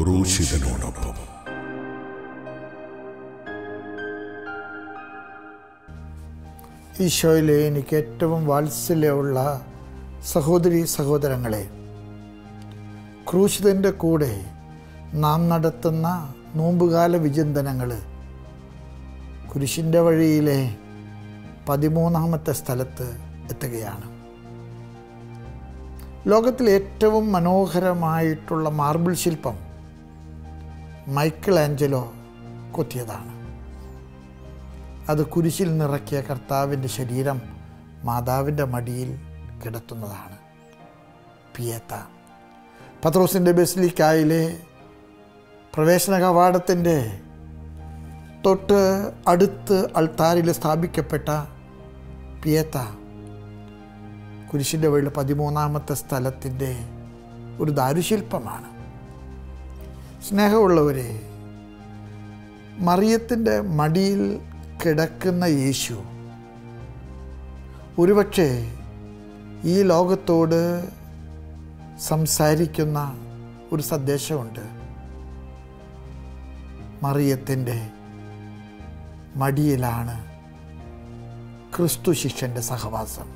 ക്രൂശിതനോടൊപ്പം. ഈശോയിലെ എനിക്ക് ഏറ്റവും വാത്സല്യമുള്ള സഹോദരി സഹോദരങ്ങളെ ക്രൂശിതന്റെ കൂടെ നാം നടത്തുന്ന നോമ്പുകാല വിചിന്തനങ്ങൾ കുരിശിന്റെ വഴിയിലെ പതിമൂന്നാമത്തെ സ്ഥലത്ത് എത്തുകയാണ്. ലോകത്തിലെ ഏറ്റവും മനോഹരമായിട്ടുള്ള മാർബിൾ ശില്പം മൈക്കിൾ ആഞ്ചലോ കൊത്തിയതാണ്. അത് കുരിശിൽ നിറക്കിയ കർത്താവിന്റെ ശരീരം മാതാവിന്റെ മടിയിൽ കിടത്തുന്നതാണ്. പിയേത്ത. പത്രോസിന്റെ ബെസ്ലിക്കായിലെ പ്രവേശന കവാടത്തിന്റെ തൊട്ട് അടുത്ത് അൾത്താരിൽ സ്ഥാപിക്കപ്പെട്ട പിയേത്ത കുരിശിന്റെ വഴിയിൽ പതിമൂന്നാമത്തെ സ്ഥലത്തിന്റെ ഒരു ദാരുശില്പമാണ്. സ്നേഹമുള്ളവരെ മറിയത്തിന്റെ മടിയിൽ കിടക്കുന്ന യേശു ഒരുപക്ഷെ ഈ ലോകത്തോട് സംസാരിക്കുന്ന ഒരു സന്ദേശമുണ്ട്. മറിയത്തിന്റെ മടിയിലാണ് ക്രിസ്തു ശിഷ്യന്റെ സഹവാസം.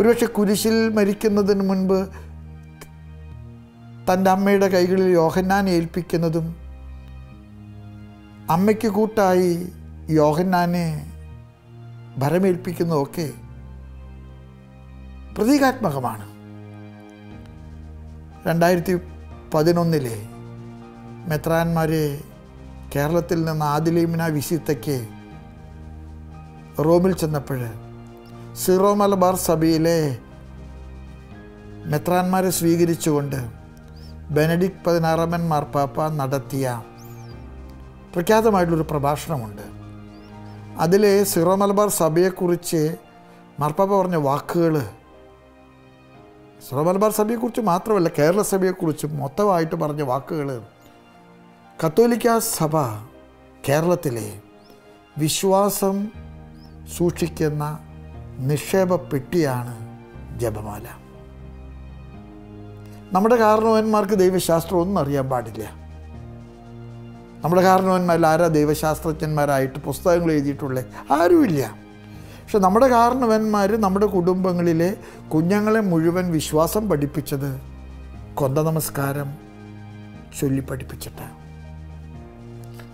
ഒരുപക്ഷെ കുരിശിൽ മരിക്കുന്നതിന് മുൻപ് തന്റെ അമ്മയുടെ കൈകളിൽ യോഹന്നാൻ ഏൽപ്പിക്കുന്നതും അമ്മയ്ക്ക് കൂട്ടായി യോഹന്നാനെ ഭരമേൽപ്പിക്കുന്നതൊക്കെ പ്രതീകാത്മകമാണ്. രണ്ടായിരത്തി പതിനൊന്നിലെ മെത്രാന്മാരെ കേരളത്തിൽ നിന്ന് ആദിലീമിന വിസിത്തയ്ക്ക് റോമിൽ ചെന്നപ്പോൾ സീറോ മലബാർ സഭയിലെ മെത്രാന്മാരെ സ്വീകരിച്ചുകൊണ്ട് ബെനഡിക് പതിനാറാമൻ മാർപ്പാപ്പ നടത്തിയ പ്രഖ്യാതമായിട്ടുള്ളൊരു പ്രഭാഷണമുണ്ട്. അതിൽ സിറോ മലബാർ സഭയെക്കുറിച്ച് മാർപ്പാപ്പ പറഞ്ഞ വാക്കുകൾ സിറോ മലബാർ സഭയെക്കുറിച്ച് മാത്രമല്ല കേരള സഭയെക്കുറിച്ച് മൊത്തമായിട്ട് പറഞ്ഞ വാക്കുകൾ കത്തോലിക്ക സഭ കേരളത്തിലെ വിശ്വാസം സൂക്ഷിക്കുന്ന നിക്ഷേപ പെട്ടിയാണ് ജപമാല. നമ്മുടെ കാരണവന്മാർക്ക് ദൈവശാസ്ത്രം ഒന്നും അറിയാൻ പാടില്ല. നമ്മുടെ കാരണവന്മാരിൽ ആരാ ദൈവശാസ്ത്രജ്ഞന്മാരായിട്ട് പുസ്തകങ്ങൾ എഴുതിയിട്ടുള്ളത് ആരുമില്ല. പക്ഷെ നമ്മുടെ കാരണവന്മാർ നമ്മുടെ കുടുംബങ്ങളിലെ കുഞ്ഞുങ്ങളെ മുഴുവൻ വിശ്വാസം പഠിപ്പിച്ചത് കൊന്ത നമസ്കാരം ചൊല്ലി പഠിപ്പിച്ചിട്ടാണ്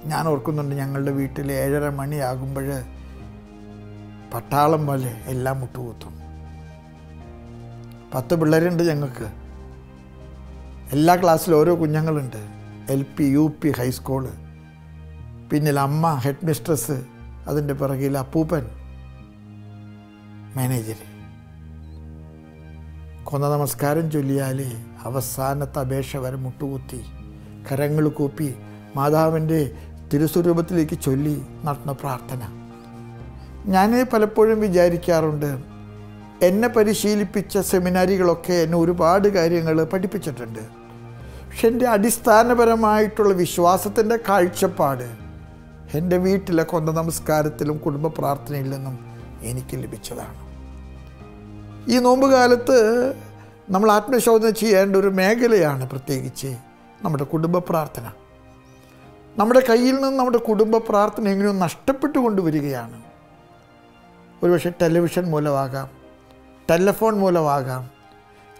ഞാൻ ഓർക്കുന്നുണ്ട് ഞങ്ങളുടെ വീട്ടിൽ ഏഴര മണിയാകുമ്പോൾ പട്ടാളം പോലെ എല്ലാം മുട്ടുകൂത്തും. പത്ത് പിള്ളേരുണ്ട് ഞങ്ങൾക്ക്. എല്ലാ ക്ലാസ്സിലും ഓരോ കുഞ്ഞുങ്ങളുണ്ട്. L P U P high school പിന്നിൽ അമ്മ ഹെഡ് മിസ്ട്രസ് അതിന്റെ പിറകിൽ അപ്പൂപ്പൻ മാനേജർ. കൊന്ന നമസ്കാരം ചൊല്ലിയാൽ അവസാനത്തെ അപേക്ഷ വരെ മുട്ടുകുത്തി കരങ്ങൾ കൂപ്പി മാതാവിന്റെ തിരുസ്വരൂപത്തിലേക്ക് ചൊല്ലി നടന്ന പ്രാർത്ഥന. ഞാൻ പലപ്പോഴും വിചാരിക്കാറുണ്ട് എന്നെ പരിശീലിപ്പിച്ച സെമിനാരികളൊക്കെ എന്നെ ഒരുപാട് കാര്യങ്ങൾ പഠിപ്പിച്ചിട്ടുണ്ട്. പക്ഷെ എന്റെ അടിസ്ഥാനപരമായിട്ടുള്ള വിശ്വാസത്തിന്റെ കാഴ്ചപ്പാട് എന്റെ വീട്ടിലെ കൊന്ത നമസ്കാരത്തിലും കുടുംബ പ്രാർത്ഥനയിൽ നിന്നും എനിക്ക് ലഭിച്ചതാണ്. ഈ നോമ്പ് കാലത്ത് നമ്മൾ ആത്മശോധന ചെയ്യേണ്ട ഒരു മേഖലയാണ് പ്രത്യേകിച്ച് നമ്മുടെ കുടുംബ പ്രാർത്ഥന. നമ്മുടെ കയ്യിൽ നിന്ന് നമ്മുടെ കുടുംബ പ്രാർത്ഥന എങ്ങനെയോ നഷ്ടപ്പെട്ടു കൊണ്ടുവരികയാണ് ഒരുപക്ഷെ ടെലിവിഷൻ മൂലമാകാം ടെലഫോൺ മൂലമാകാം.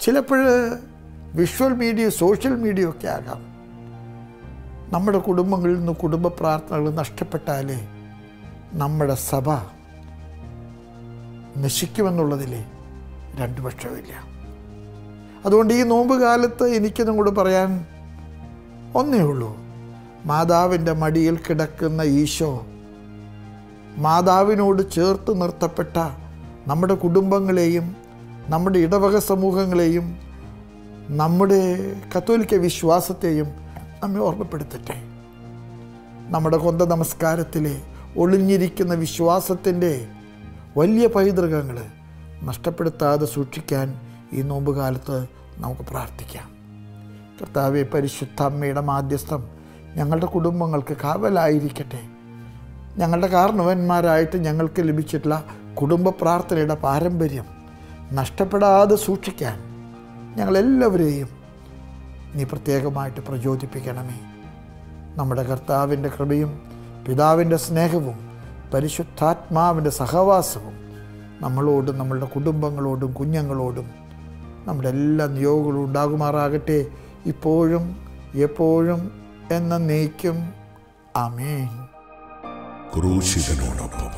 ചിലപ്പോൾ വിഷ്വൽ മീഡിയ സോഷ്യൽ മീഡിയ ഒക്കെ ആകാം. നമ്മുടെ കുടുംബങ്ങളിൽ നിന്ന് കുടുംബ പ്രാർത്ഥനകൾ നഷ്ടപ്പെട്ടാൽ നമ്മുടെ സഭ നശിക്കുമെന്നുള്ളതിൽ രണ്ടു പക്ഷമില്ല അതുകൊണ്ട് ഈ നോമ്പ് കാലത്ത് എനിക്ക് നിങ്ങളോട് പറയാൻ ഒന്നേ ഉള്ളൂ. മാതാവിന്റെ മടിയിൽ കിടക്കുന്ന ഈശോ മാതാവിനോട് ചേർത്ത് നിർത്തപ്പെട്ട നമ്മുടെ കുടുംബങ്ങളെയും നമ്മുടെ ഇടവക സമൂഹങ്ങളെയും നമ്മുടെ കത്തോലിക്ക വിശ്വാസത്തെയും നമ്മെ ഓർമ്മപ്പെടുത്തട്ടെ. നമ്മുടെ കൊന്ത നമസ്കാരത്തിലെ ഒളിഞ്ഞിരിക്കുന്ന വിശ്വാസത്തിന്റെ വലിയ പൈതൃകങ്ങൾ നഷ്ടപ്പെടുത്താതെ സൂക്ഷിക്കാൻ ഈ നോമ്പ് കാലത്ത് നമുക്ക് പ്രാർത്ഥിക്കാം. കർത്താവെ പരിശുദ്ധ അമ്മയുടെ മാധ്യസ്ഥം ഞങ്ങളുടെ കുടുംബങ്ങൾക്ക് കാവലായിരിക്കട്ടെ. ഞങ്ങളുടെ കാരണവന്മാരായിട്ട് ഞങ്ങൾക്ക് ലഭിച്ചിട്ടുള്ള കുടുംബ പ്രാർത്ഥനയുടെ പാരമ്പര്യം നഷ്ടപ്പെടാതെ സൂക്ഷിക്കാൻ ഞങ്ങളെല്ലാവരെയും നീ പ്രത്യേകമായിട്ട് പ്രചോദിപ്പിക്കണമേ. നമ്മുടെ കർത്താവിന്റെ കൃപയും പിതാവിന്റെ സ്നേഹവും പരിശുദ്ധാത്മാവിന്റെ സഹവാസവും നമ്മളോടും നമ്മളുടെ കുടുംബങ്ങളോടും കുഞ്ഞുങ്ങളോടും നമ്മുടെ എല്ലാ നിയോഗങ്ങളും ഉണ്ടാകുമാറാകട്ടെ. ഇപ്പോഴും എപ്പോഴും എന്ന നീക്കും ആമേൻ. ക്രൂശിതനോടൊപ്പം